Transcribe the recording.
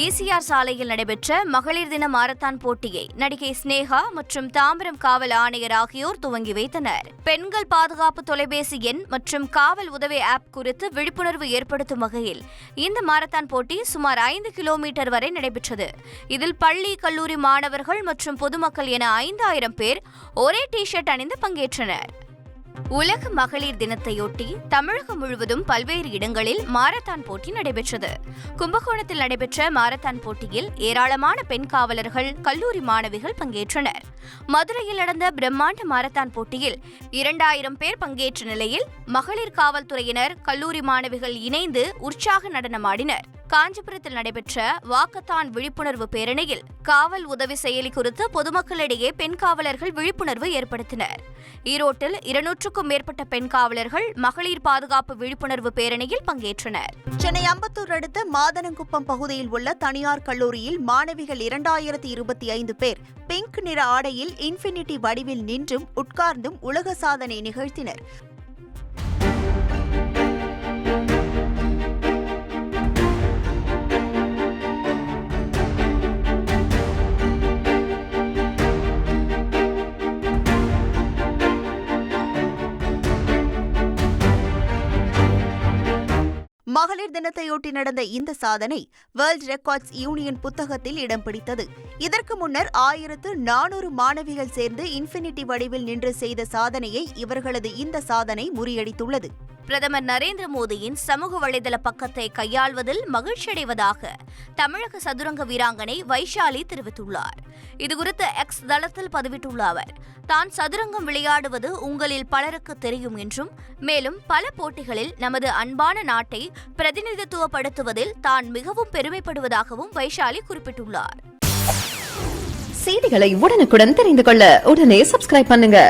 ECR சாலையில் நடைபெற்ற மகளிர் தின மாரத்தான் போட்டியை நடிகை ஸ்னேகா மற்றும் தாம்பரம் காவல் ஆணையர் ஆகியோர் துவங்கி வைத்தனர். பெண்கள் பாதுகாப்பு தொலைபேசி எண் மற்றும் காவல் உதவி ஆப் குறித்து விழிப்புணர்வு ஏற்படுத்தும் வகையில் இந்த மாரத்தான் போட்டி சுமார் ஐந்து கிலோமீட்டர் வரை நடைபெற்றது. இதில் பள்ளி கல்லூரி மாணவர்கள் மற்றும் பொதுமக்கள் என ஐந்தாயிரம் பேர் ஒரே டி ஷர்ட் அணிந்து பங்கேற்றனர். உலக மகளிர் தினத்தையொட்டி தமிழகம் முழுவதும் பல்வேறு இடங்களில் மாரத்தான் போட்டி நடைபெற்றது. கும்பகோணத்தில் நடைபெற்ற மாரத்தான் போட்டியில் ஏராளமான பெண் காவலர்கள் கல்லூரி மாணவிகள் பங்கேற்றனர். மதுரையில் நடந்த பிரம்மாண்ட மாரத்தான் போட்டியில் இரண்டாயிரம் பேர் பங்கேற்ற நிலையில் மகளிர் காவல்துறையினர் கல்லூரி மாணவிகள் இணைந்து உற்சாக நடனமாடினர். காஞ்சிபுரத்தில் நடைபெற்ற வாக்கத்தான் விழிப்புணர்வு பேரணியில் காவல் உதவி செயலி குறித்து பொதுமக்களிடையே பெண் காவலர்கள் விழிப்புணர்வு ஏற்படுத்தினர். ஈரோட்டில் இருநூற்றுக்கும் மேற்பட்ட பெண் காவலர்கள் மகளிர் பாதுகாப்பு விழிப்புணர்வு பேரணியில் பங்கேற்றனர். சென்னை அம்பத்தூர் அடுத்த மாதனங்குப்பம் பகுதியில் உள்ள தனியார் கல்லூரியில் மாணவிகள் இரண்டாயிரத்தி இருபத்தி ஐந்து பேர் பிங்க் நிற ஆடையில் இன்ஃபினிட்டி வடிவில் நின்றும் உட்கார்ந்தும் உலக சாதனை நிகழ்த்தினர். மகளிர் தினத்தையொட்டி நடந்த இந்த சாதனை வேர்ல்ட் ரெக்கார்ட்ஸ் யூனியன் புத்தகத்தில் இடம் பிடித்தது. இதற்கு முன்னர் ஆயிரத்து நானூறு மாணவிகள் சேர்ந்து இன்ஃபினிட்டி வடிவில் நின்று செய்த சாதனையை இவர்களது இந்த சாதனை முறியடித்துள்ளது. பிரதமர் நரேந்திர மோடியின் சமூக வலைதள பக்கத்தை கையாள்வதில் மகிழ்ச்சியடைவதாக தமிழக சதுரங்க வீராங்கனை வைஷாலி தெரிவித்துள்ளார். இதுகுறித்து எக்ஸ் தளத்தில் பதிவிட்டுள்ள அவர் தான் சதுரங்கம் விளையாடுவது உங்களில் பலருக்கு தெரியும் என்றும் மேலும் பல போட்டிகளில் நமது அன்பான நாட்டை பிரதிநிதித்துவப்படுத்துவதில் தான் மிகவும் பெருமைப்படுவதாகவும் வைஷாலி குறிப்பிட்டுள்ளார். செய்திகளை உடனுக்குடன் தெரிந்து கொள்ள உடனே சப்ஸ்கிரைப் பண்ணுங்க.